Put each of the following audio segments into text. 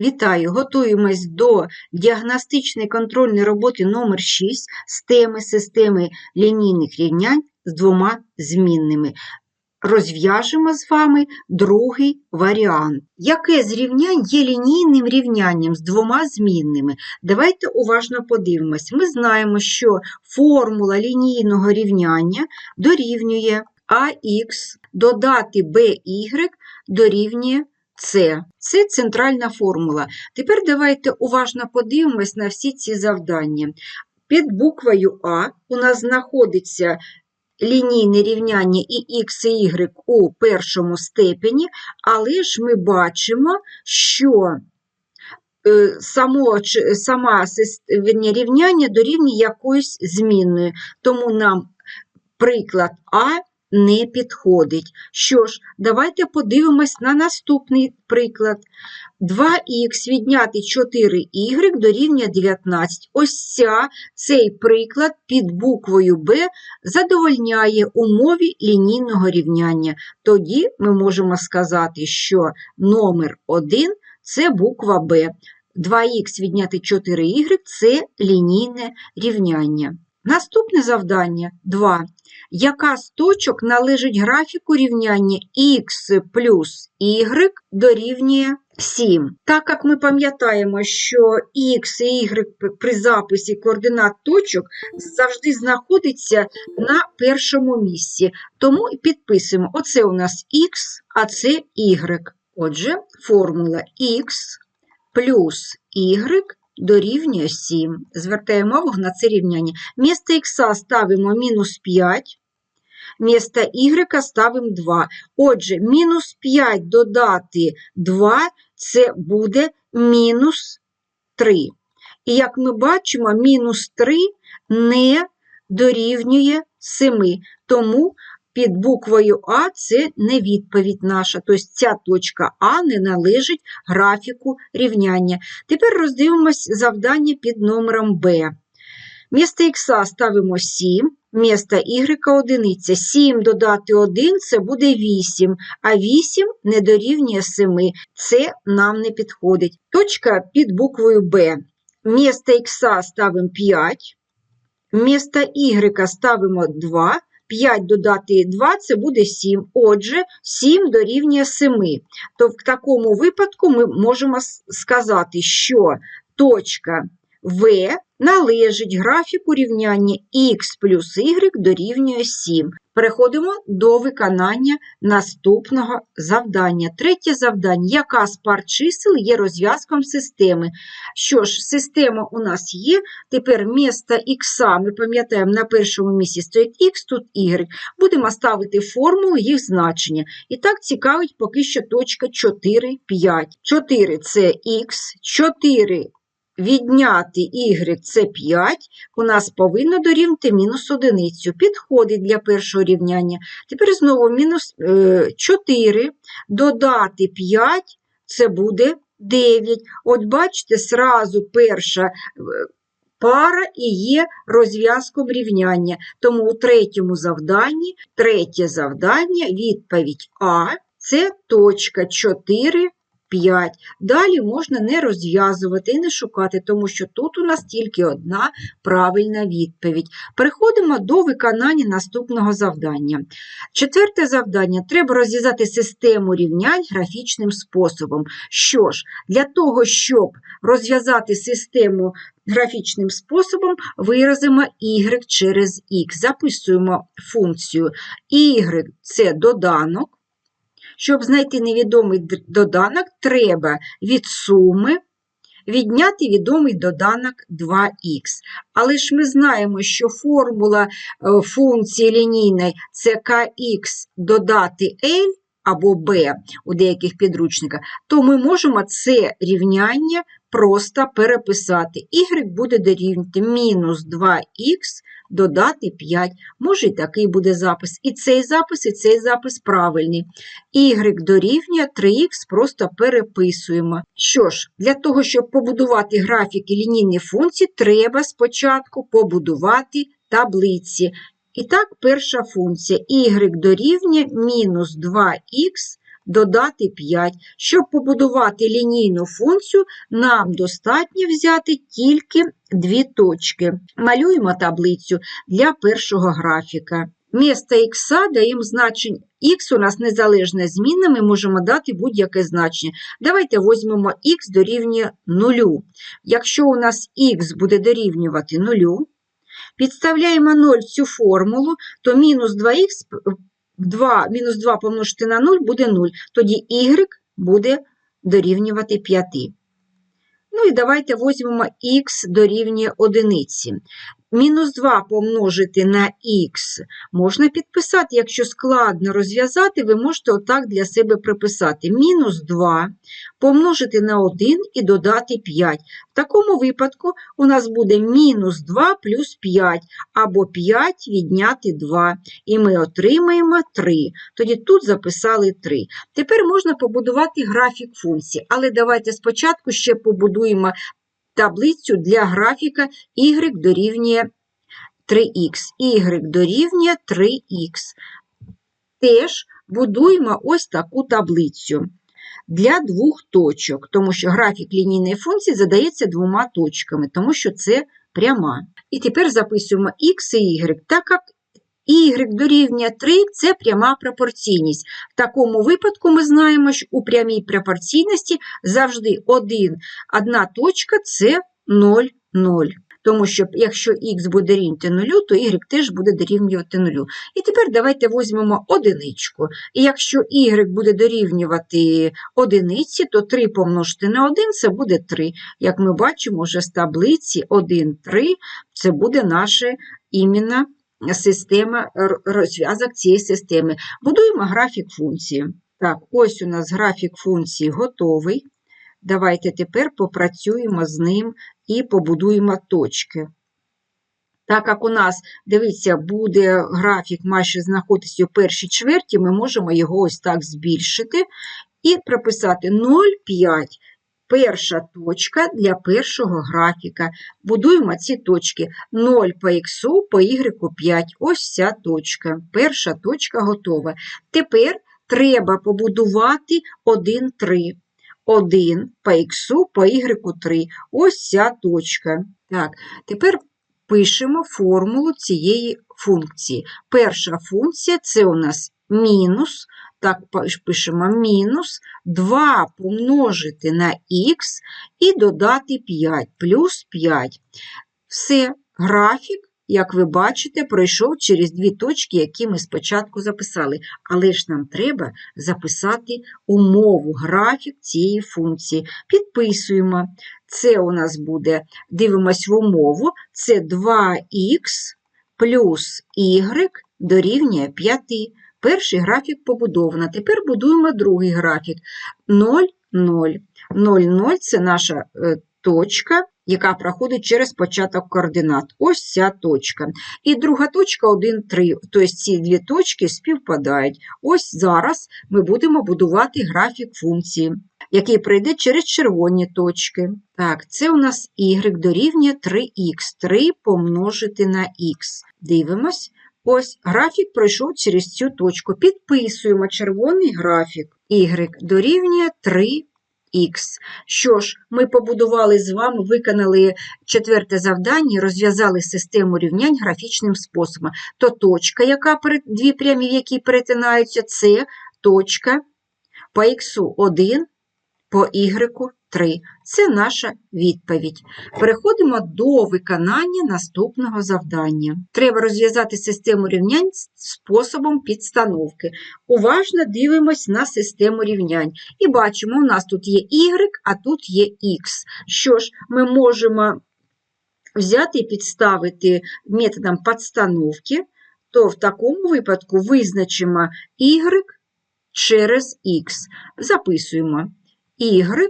Вітаю! Готуємось до діагностичної контрольної роботи номер 6 з теми системи лінійних рівнянь з двома змінними. Розв'яжемо з вами другий варіант. Яке з рівнянь є лінійним рівнянням з двома змінними? Давайте уважно подивимось. Ми знаємо, що формула лінійного рівняння дорівнює ax додати by дорівнює С. Це центральна формула. Тепер давайте уважно подивимось на всі ці завдання. Під буквою А у нас знаходиться лінійне рівняння і х і y у першому степені, але ж ми бачимо, що е, само, сама рівняння дорівнює якоюсь змінною. Тому нам приклад А не підходить. Що ж, давайте подивимось на наступний приклад. 2х відняти 4y дорівнює 19. Ось ця, цей приклад під буквою Б задовольняє умові лінійного рівняння. Тоді ми можемо сказати, що номер 1 – це буква Б. 2х відняти 4y – це лінійне рівняння. Наступне завдання 2. Яка з точок належить графіку рівняння х плюс y дорівнює 7. Так як ми пам'ятаємо, що х і y при записі координат точок завжди знаходиться на першому місці. Тому підписуємо: оце у нас х, а це y. Отже, формула х плюс y дорівнює 7. Звертаємо увагу на це рівняння. Місто х ставимо мінус 5, місто y ставимо 2. Отже, мінус 5 додати 2 це буде мінус 3. І як ми бачимо, мінус 3 не дорівнює 7. Тому під буквою А це не відповідь наша. Тобто ця точка А не належить графіку рівняння. Тепер роздивимось завдання під номером Б. Місто х ставимо 7, місто y одиниця. 7 додати 1 це буде 8, а 8 не дорівнює 7. Це нам не підходить. Точка під буквою Б. Місто х ставимо 5, місто y ставимо 2, 5 додати 2 це буде 7. Отже, 7 дорівнює 7. То в такому випадку ми можемо сказати, що точка В належить графіку рівняння х плюс y дорівнює 7. Переходимо до виконання наступного завдання. Третє завдання. Яка з пар чисел є розв'язком системи? Що ж, система у нас є. Тепер місто х, ми пам'ятаємо, на першому місці стоїть х, тут y. Будемо ставити формулу їх значення. І так цікавить поки що точка 4, 5. 4 – це х, 4 відняти y – це 5, у нас повинно дорівнити мінус одиницю. Підходить для першого рівняння. Тепер знову мінус е, 4 додати 5 – це буде 9. От бачите, сразу перша е, пара і є розв'язком рівняння. Тому у третьому завданні, третє завдання, відповідь А – це точка 4, 5. Далі можна не розв'язувати і не шукати, тому що тут у нас тільки одна правильна відповідь. Переходимо до виконання наступного завдання. Четверте завдання треба розв'язати систему рівнянь графічним способом. Що ж, для того, щоб розв'язати систему графічним способом, виразимо y через x. Записуємо функцію y – це доданок. Щоб знайти невідомий доданок, треба від суми відняти відомий доданок 2х. Але ж ми знаємо, що формула е, функції лінійної – це kx додати l або b у деяких підручниках, то ми можемо це рівняння просто переписати. y буде дорівнювати мінус 2х додати 5. Може, і такий буде запис. І цей запис, і цей запис правильний. Y дорівнює 3х просто переписуємо. Що ж, для того, щоб побудувати графіки лінійних функцій, треба спочатку побудувати таблиці. І так, перша функція y дорівнює мінус 2х додати 5. Щоб побудувати лінійну функцію, нам достатньо взяти тільки дві точки. Малюємо таблицю для першого графіка. Вмісто х даємо значення х у нас незалежна змінна, ми можемо дати будь-яке значення. Давайте візьмемо х дорівнює 0. Якщо у нас х буде дорівнювати 0, підставляємо 0 в цю формулу, то мінус 2х 2, мінус 2 помножити на 0 буде 0. Тоді y буде дорівнювати 5. Ну і давайте візьмемо х дорівнює 1. Мінус 2 помножити на х можна підписати. Якщо складно розв'язати, ви можете отак для себе приписати. Мінус 2 помножити на 1 і додати 5. В такому випадку у нас буде мінус 2 плюс 5, або 5 відняти 2. І ми отримаємо 3. Тоді тут записали 3. Тепер можна побудувати графік функції, але давайте спочатку ще побудуємо таблицю для графіка y дорівнює 3х, y дорівнює 3х. Теж будуємо ось таку таблицю для двох точок, тому що графік лінійної функції задається двома точками, тому що це пряма. І тепер записуємо х і y, так як y дорівнює 3 – це пряма пропорційність. В такому випадку ми знаємо, що у прямій пропорційності завжди один, одна точка – це 0, 0. Тому що якщо х буде рівняти 0, то y теж буде дорівнювати 0. І тепер давайте візьмемо одиничку. І якщо y буде дорівнювати одиниці, то 3 помножити на 1 – це буде 3. Як ми бачимо вже з таблиці 1, 3 – це буде наша іменно система, розв'язок цієї системи. Будуємо графік функції. Так, ось у нас графік функції готовий. Давайте тепер попрацюємо з ним і побудуємо точки. Так як у нас, дивіться, буде графік майже знаходитися у першій чверті, ми можемо його ось так збільшити і прописати 0,5. Перша точка для першого графіка. Будуємо ці точки 0 по х, по y 5. Ось ця точка. Перша точка готова. Тепер треба побудувати 1, 3. 1 по х, по y 3. Ось ця точка. Так, Тепер пишемо формулу цієї функції. Перша функція це у нас мінус, так пишемо мінус 2 помножити на х і додати 5, плюс 5. Все, графік як ви бачите, пройшов через дві точки, які ми спочатку записали. Але ж нам треба записати умову, графік цієї функції. Підписуємо. Це у нас буде, дивимось в умову, це 2х плюс y дорівнює 5. Перший графік побудовано. Тепер будуємо другий графік 0, 0. 0, 0 це наша е, точка, яка проходить через початок координат. Ось ця точка. І друга точка 1, 3. Тобто ці дві точки співпадають. Ось зараз ми будемо будувати графік функції, який пройде через червоні точки. Так, це у нас y дорівнює 3х, 3 помножити на х. Дивимось. Ось графік пройшов через цю точку. Підписуємо червоний графік. Y дорівнює 3 х. Що ж, ми побудували з вами, виконали четверте завдання, розв'язали систему рівнянь графічним способом. То точка, яка дві прямі, які перетинаються, це точка по х 1 по y 3. Це наша відповідь. Переходимо до виконання наступного завдання. Треба розв'язати систему рівнянь способом підстановки. Уважно дивимось на систему рівнянь. І бачимо, у нас тут є y, а тут є x. Що ж, ми можемо взяти і підставити методом підстановки, то в такому випадку визначимо y через x. Записуємо y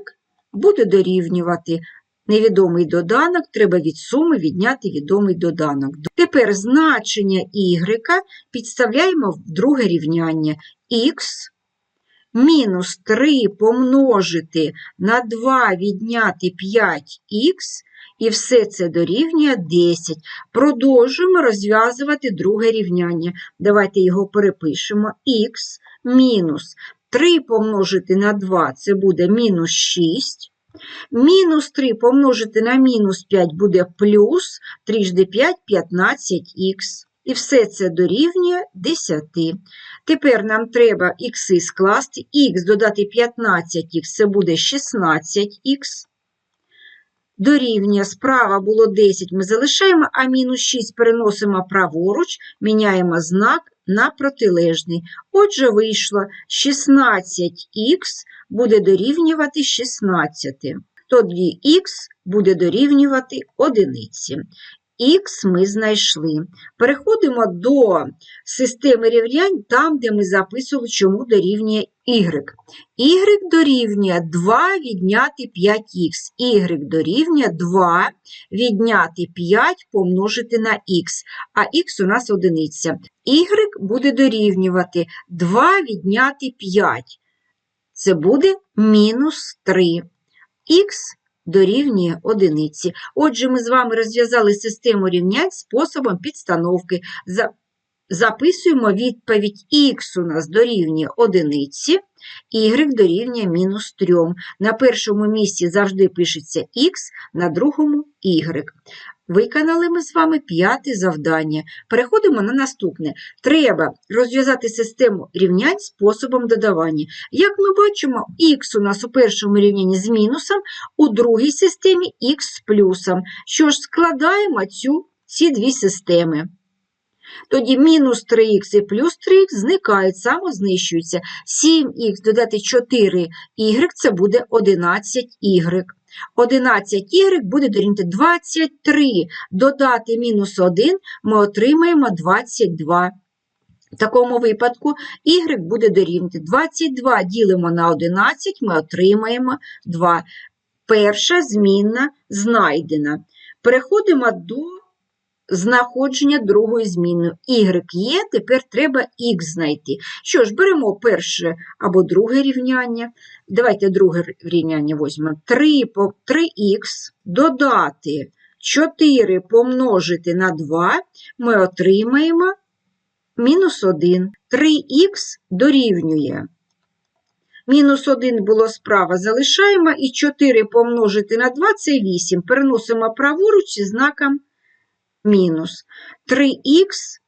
буде дорівнювати невідомий доданок, треба від суми відняти відомий доданок. Тепер значення y підставляємо в друге рівняння х мінус 3 помножити на 2 відняти 5х, і все це дорівнює 10. Продовжуємо розв'язувати друге рівняння. Давайте його перепишемо. х мінус 3 помножити на 2 це буде мінус 6. Мінус 3 помножити на мінус 5 буде плюс 3 5 15х. І все це дорівнює 10. Тепер нам треба х скласти. х додати 15х це буде 16х. Дорівнює справа було 10, ми залишаємо, а мінус 6 переносимо праворуч, міняємо знак на протилежний. Отже, вийшло 16х буде дорівнювати 16. Тоді х буде дорівнювати одиниці. Х ми знайшли. Переходимо до системи рівнянь, там, де ми записували, чому дорівнює y. y дорівнює 2 відняти 5х. y дорівнює 2 відняти 5 помножити на х, а х у нас одиниця. y буде дорівнювати 2 відняти 5. Це буде мінус 3. х дорівнює одиниці. Отже, ми з вами розв'язали систему рівнянь способом підстановки. Записуємо відповідь х у нас дорівнює одиниці, y дорівнює мінус 3. На першому місці завжди пишеться х, на другому y. Виконали ми з вами п'яте завдання. Переходимо на наступне. Треба розв'язати систему рівнянь способом додавання. Як ми бачимо, х у нас у першому рівнянні з мінусом, у другій системі х з плюсом. Що ж, складаємо цю, ці дві системи. Тоді мінус 3х і плюс 3х зникають, самознищуються. 7х додати 4y – це буде 11y. 11y буде дорівнювати 23. Додати мінус 1 ми отримаємо 22. В такому випадку y буде дорівнювати 22 ділимо на 11, ми отримаємо 2. Перша змінна знайдена. Переходимо до знаходження другої зміни. Y є, тепер треба х знайти. Що ж, беремо перше або друге рівняння. Давайте друге рівняння візьмемо. 3 по 3х додати 4 помножити на 2, ми отримаємо мінус 1. 3х дорівнює. Мінус 1 було справа, залишаємо, і 4 помножити на 2 – це 8. Переносимо праворуч зі знаком мінус. 3х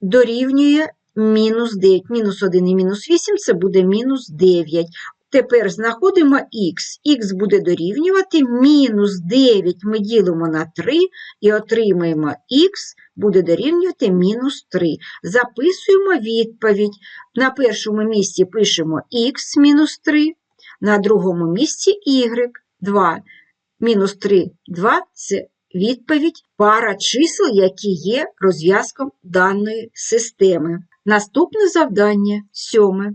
дорівнює мінус 9. Мінус 1 і мінус 8 це буде мінус 9. Тепер знаходимо х. х буде дорівнювати мінус 9 ми ділимо на 3 і отримаємо х буде дорівнювати мінус 3. Записуємо відповідь. На першому місці пишемо х мінус 3, на другому місці y 2. Мінус 3, 2 – це відповідь пара чисел, які є розв'язком даної системи. Наступне завдання сьоме.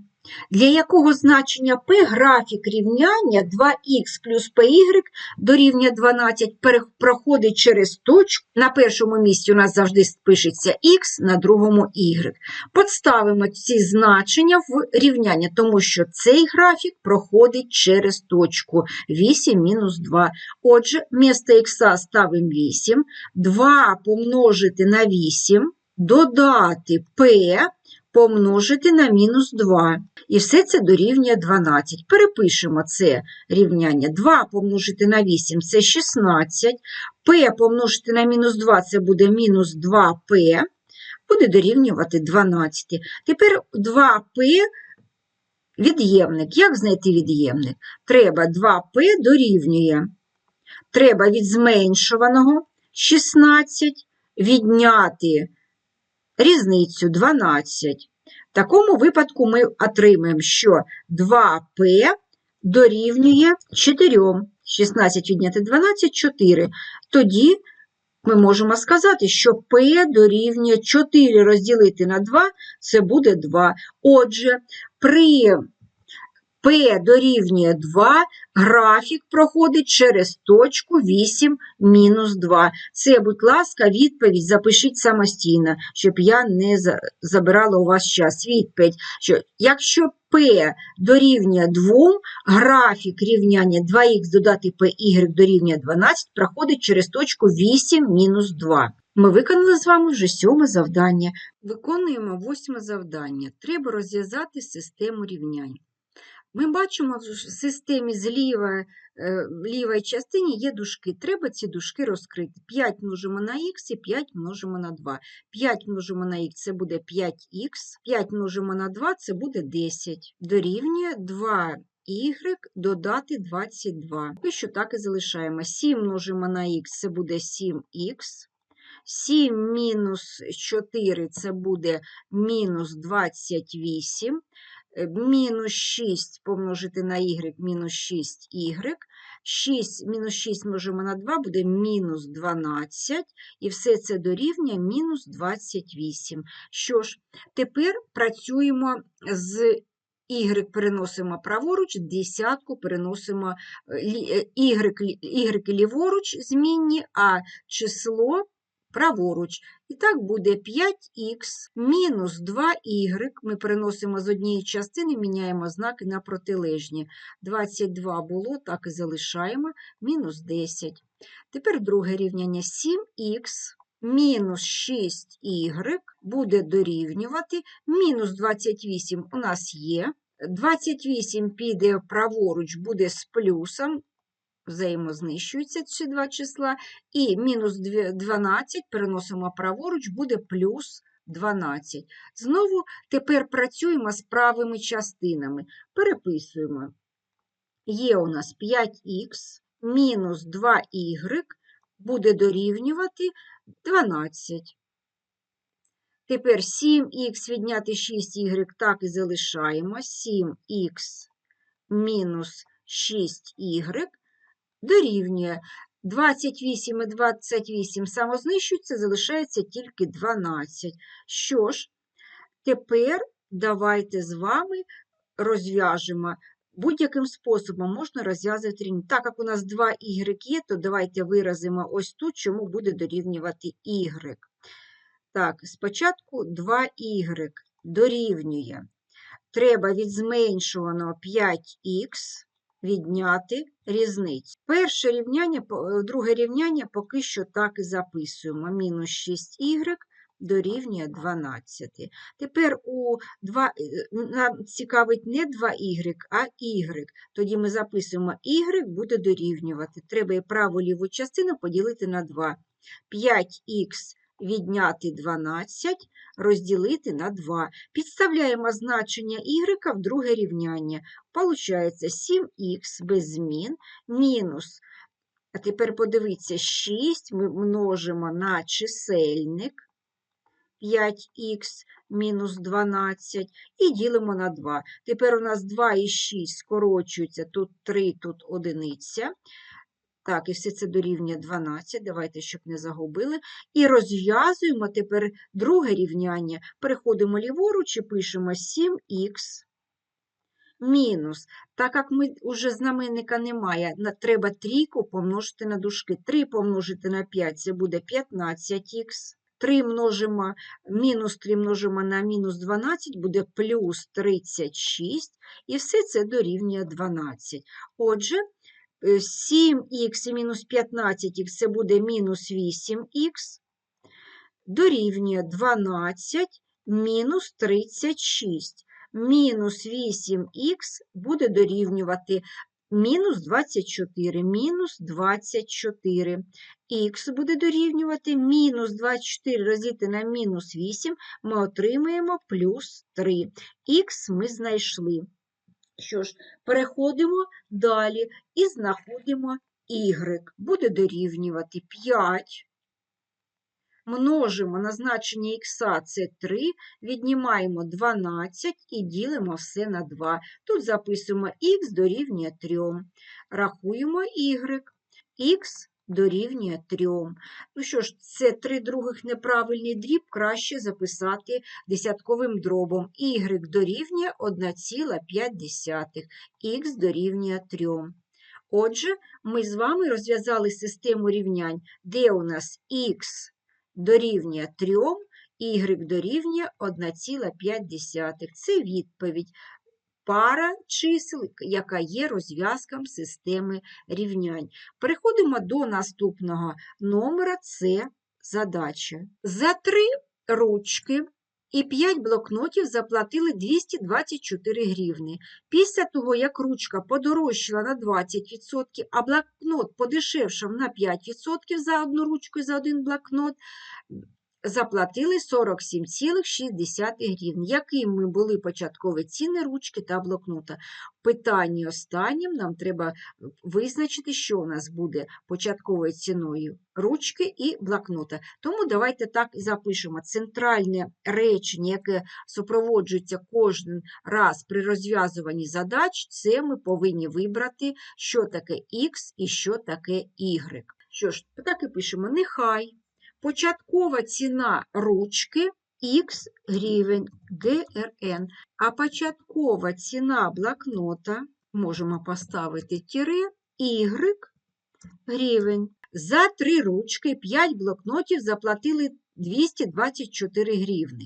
Для якого значення p графік рівняння 2х плюс py дорівнює 12 проходить через точку. На першому місці у нас завжди пишеться х, на другому y. Подставимо ці значення в рівняння, тому що цей графік проходить через точку 8 мінус 2. Отже, вмісто х ставимо 8, 2 помножити на 8, додати p помножити на мінус 2. І все це дорівнює 12. Перепишемо це рівняння. 2 помножити на 8 – це 16. p помножити на мінус 2 – це буде мінус 2p. Буде дорівнювати 12. Тепер 2p від'ємник. Як знайти від'ємник? Треба 2p дорівнює. Треба від зменшуваного 16 відняти різницю 12. В такому випадку ми отримаємо, що 2p дорівнює 4. 16 відняти 12 – 4. Тоді ми можемо сказати, що p дорівнює 4 розділити на 2 – це буде 2. Отже, при p дорівнює 2, графік проходить через точку 8 мінус 2. Це, будь ласка, відповідь запишіть самостійно, щоб я не забирала у вас час. Відповідь, що якщо p дорівнює 2, графік рівняння 2х додати py дорівнює 12 проходить через точку 8 мінус 2. Ми виконали з вами вже сьоме завдання. Виконуємо восьме завдання. Треба розв'язати систему рівнянь. Ми бачимо в системі зліва, е, лівій частині є дужки. Треба ці дужки розкрити. 5 множимо на х і 5 множимо на 2. 5 множимо на х – це буде 5х, 5 множимо на 2 – це буде 10. Дорівнює 2 y додати 22. І що так і залишаємо. 7 множимо на х – це буде 7х. 7 мінус 4 – це буде мінус 28. Е, Мінус 6 помножити на y – мінус 6y. 6 мінус 6 множимо на 2 буде мінус 12. І все це дорівнює мінус 28. Що ж, тепер працюємо з y переносимо праворуч, десятку переносимо е, е, y, y ліворуч змінні, а число праворуч. І так буде 5х мінус 2y. Ми переносимо з однієї частини, міняємо знаки на протилежні. 22 було, так і залишаємо, мінус 10. Тепер друге рівняння 7х мінус 6y буде дорівнювати. Мінус 28 у нас є. 28 піде праворуч, буде з плюсом, взаємознищуються ці два числа, і мінус 12 переносимо праворуч, буде плюс 12. Знову тепер працюємо з правими частинами. Переписуємо. Є у нас 5х мінус 2y буде дорівнювати 12. Тепер 7х відняти 6y так і залишаємо. 7х мінус 6y дорівнює 28 і 28 самознищуються, залишається тільки 12. Що ж, тепер давайте з вами розв'яжемо. Будь-яким способом можна розв'язувати рівняння. Так як у нас 2y є, то давайте виразимо ось тут, чому буде дорівнювати y. Так, спочатку 2y дорівнює. Треба від зменшуваного 5х відняти різницю. Перше рівняння, е, друге рівняння поки що так і записуємо. Мінус 6y дорівнює 12. Тепер у 2, е, нам цікавить не 2y, а y. Тоді ми записуємо y буде дорівнювати. Треба і праву ліву частину поділити на 2. 5х відняти 12 розділити на 2. Підставляємо значення y в друге рівняння. Получається 7х без змін мінус. А тепер подивіться, 6 ми множимо на чисельник 5х мінус 12 і ділимо на 2. Тепер у нас 2 і 6 скорочуються, тут 3, тут одиниця. Так, і все це дорівнює 12, давайте, щоб не загубили. І розв'язуємо тепер друге рівняння. Переходимо ліворуч і пишемо 7х мінус. Так як ми вже знаменника немає, треба трійку помножити на дужки. 3 помножити на 5 – це буде 15х. 3 множимо, мінус 3 множимо на мінус 12 буде плюс 36, і все це дорівнює 12. Отже, 7х і мінус 15х це буде мінус 8х, дорівнює 12 мінус 36. Мінус 8х буде дорівнювати мінус 24, мінус 24. Х буде дорівнювати мінус 24 розділити на мінус 8, ми отримаємо плюс 3. Х ми знайшли. Що ж, переходимо далі і знаходимо y. Буде дорівнювати 5. Множимо на значення х це 3, віднімаємо 12 і ділимо все на 2. Тут записуємо х дорівнює 3. Рахуємо y. х дорівнює 3. Ну що ж, це 3 других неправильний дріб краще записати десятковим дробом. y дорівнює 1,5, х дорівнює 3. Отже, ми з вами розв'язали систему рівнянь, де у нас х дорівнює 3, y дорівнює 1,5. Це відповідь. Пара чисел, яка є розв'язком системи рівнянь. Переходимо до наступного номера, це задача. За три ручки і 5 блокнотів заплатили 224 гривни. Після того, як ручка подорожчала на 20%, а блокнот подешевшав на 5% за одну ручку і за один блокнот, заплатили 47,6 гривень. Якими були початкові ціни ручки та блокнота? В питанні останнім нам треба визначити, що у нас буде початковою ціною ручки і блокнота. Тому давайте так і запишемо. Центральне речення, яке супроводжується кожен раз при розв'язуванні задач, це ми повинні вибрати, що таке X і що таке Y. Що ж, так і пишемо, нехай. Початкова ціна ручки Х гривень ГРН, а початкова ціна блокнота можемо поставити тире Y гривень. За три ручки 5 блокнотів заплатили 224 гривни.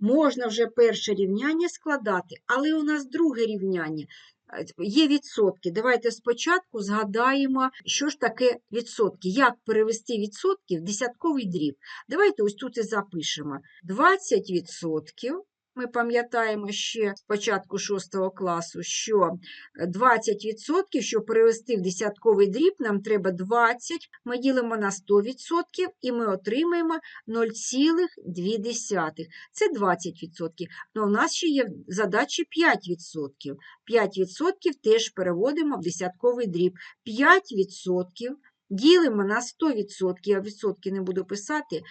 Можна вже перше рівняння складати, але у нас друге рівняння. Є відсотки. Давайте спочатку згадаємо, що ж таке відсотки. Як перевести відсотки в десятковий дріб. Давайте ось тут і запишемо. 20% ми пам'ятаємо ще з початку 6 класу, що 20%, щоб перевести в десятковий дріб, нам треба 20, ми ділимо на 100% і ми отримаємо 0,2. Це 20%. Але у нас ще є в задачі 5%. 5% теж переводимо в десятковий дріб. 5% ділимо на 100%, я відсотки не буду писати,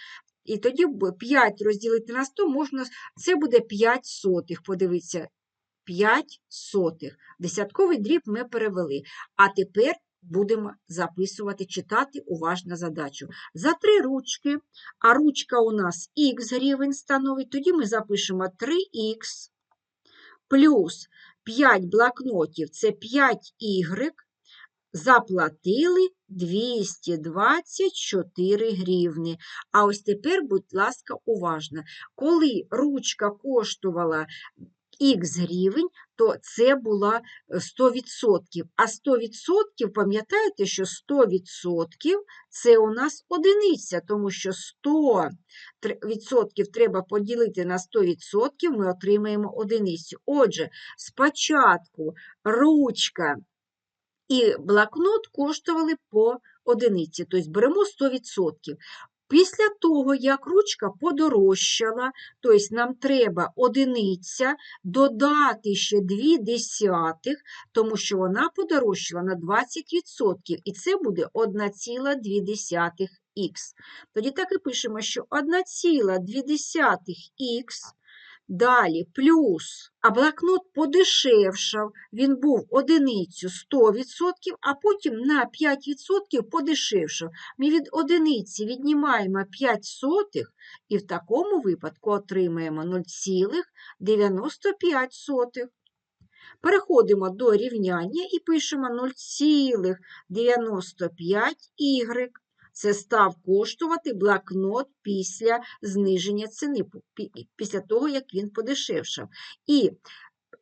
і тоді 5 розділити на 100 можна, це буде 5 сотих. Подивіться, 5 сотих. Десятковий дріб ми перевели. А тепер будемо записувати, читати уважно задачу. За три ручки, а ручка у нас х гривень становить, тоді ми запишемо 3х плюс 5 блокнотів це 5y заплатили 224 гривни. А ось тепер, будь ласка, уважно, коли ручка коштувала х гривень, то це була 100%. А 100%, пам'ятаєте, що 100% це у нас одиниця, тому що 100% треба поділити на 100%, ми отримаємо одиницю. Отже, спочатку ручка і блокнот коштували по одиниці, тобто беремо 100%. Після того, як ручка подорожчала, тобто нам треба одиниця додати ще 2 десятих, тому що вона подорожчала на 20%, і це буде 1,2х. Тоді так і пишемо, що 1,2х Далі плюс, а блокнот подешевшав, він був одиницю 100%, а потім на 5% подешевшав. Ми від одиниці віднімаємо 5 сотих і в такому випадку отримаємо 0,95. Переходимо до рівняння і пишемо 0,95y це став коштувати блокнот після зниження ціни, після того, як він подешевшав. І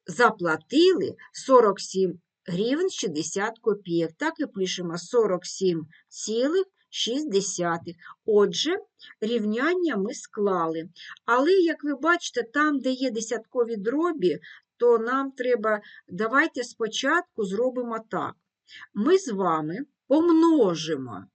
заплатили 47 гривень 60 копійок. Так і пишемо 47,6. Отже, рівняння ми склали. Але, як ви бачите, там, де є десяткові дробі, то нам треба, давайте спочатку зробимо так. Ми з вами помножимо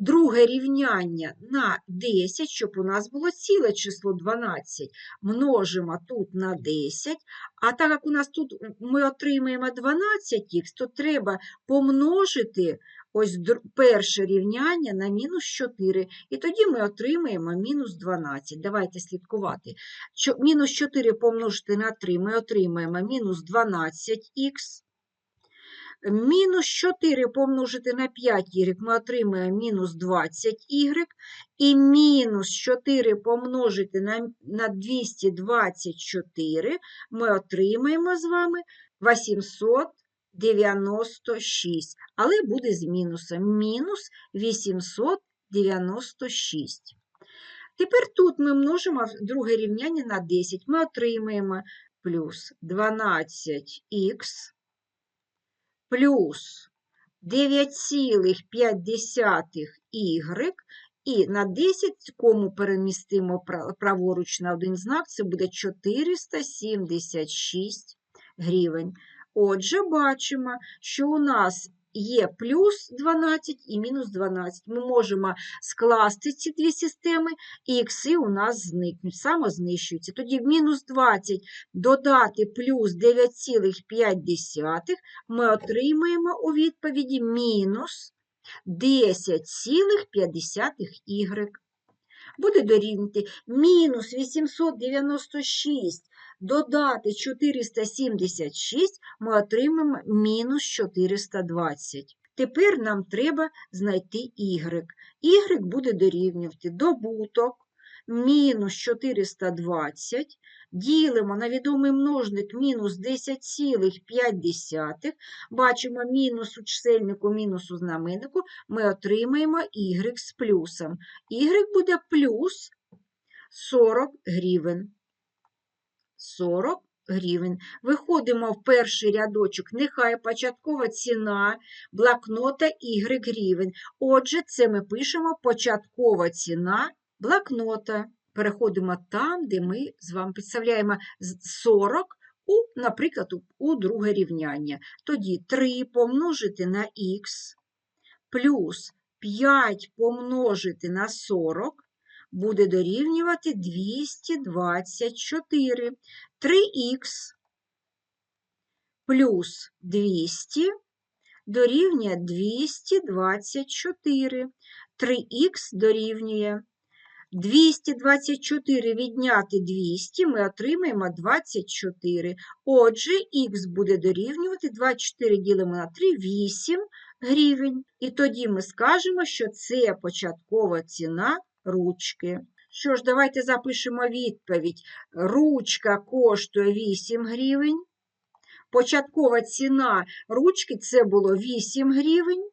друге рівняння на 10, щоб у нас було ціле число 12. Множимо тут на 10, а так як у нас тут ми отримаємо 12х, то треба помножити ось перше рівняння на мінус 4. І тоді ми отримаємо мінус 12. Давайте слідкувати. Мінус 4 помножити на 3 ми отримаємо мінус 12х. Мінус 4 помножити на 5y ми отримаємо мінус 20y. І мінус 4 помножити на на 224 ми отримаємо з вами 896. Але буде з мінусом. Мінус 896. Тепер тут ми множимо друге рівняння на 10. Ми отримаємо плюс 12х плюс 9,5y І на 10 кому перемістимо праворуч на один знак, це буде 476 гривень. Отже, бачимо, що у нас є плюс 12 і мінус 12. Ми можемо скласти ці дві системи, і ікси у нас зникнуть, самознищуються. Тоді мінус 20 додати плюс 9,5 ми отримаємо у відповіді мінус 10,5y. Буде дорівнювати мінус 896 додати 476, ми отримаємо мінус 420. Тепер нам треба знайти y. y буде дорівнювати добуток мінус 420, ділимо на відомий множник мінус 10,5, бачимо мінус у чисельнику, мінус у знаменнику, ми отримаємо y з плюсом. y буде плюс 40 гривень. 40 гривень. Виходимо в перший рядочок. Нехай початкова ціна блокнота y гривень. Отже, це ми пишемо початкова ціна блокнота. Переходимо там, де ми з вами підставляємо 40, у, наприклад, у друге рівняння. Тоді 3 помножити на х плюс 5 помножити на 40 буде дорівнювати 224. 3х плюс 200 дорівнює 224. 3х дорівнює 224 відняти 200, ми отримаємо 24. Отже, х буде дорівнювати 24 ділимо на 3, 8 гривень. І тоді ми скажемо, що це початкова ціна ручки. Що ж, давайте запишемо відповідь. Ручка коштує 8 гривень. Початкова ціна ручки це було 8 гривень,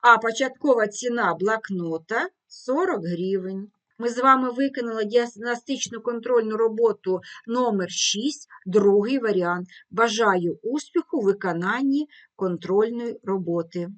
а початкова ціна блокнота 40 гривень. Ми з вами виконали діагностичну контрольну роботу номер 6, другий варіант. Бажаю успіху у виконанні контрольної роботи.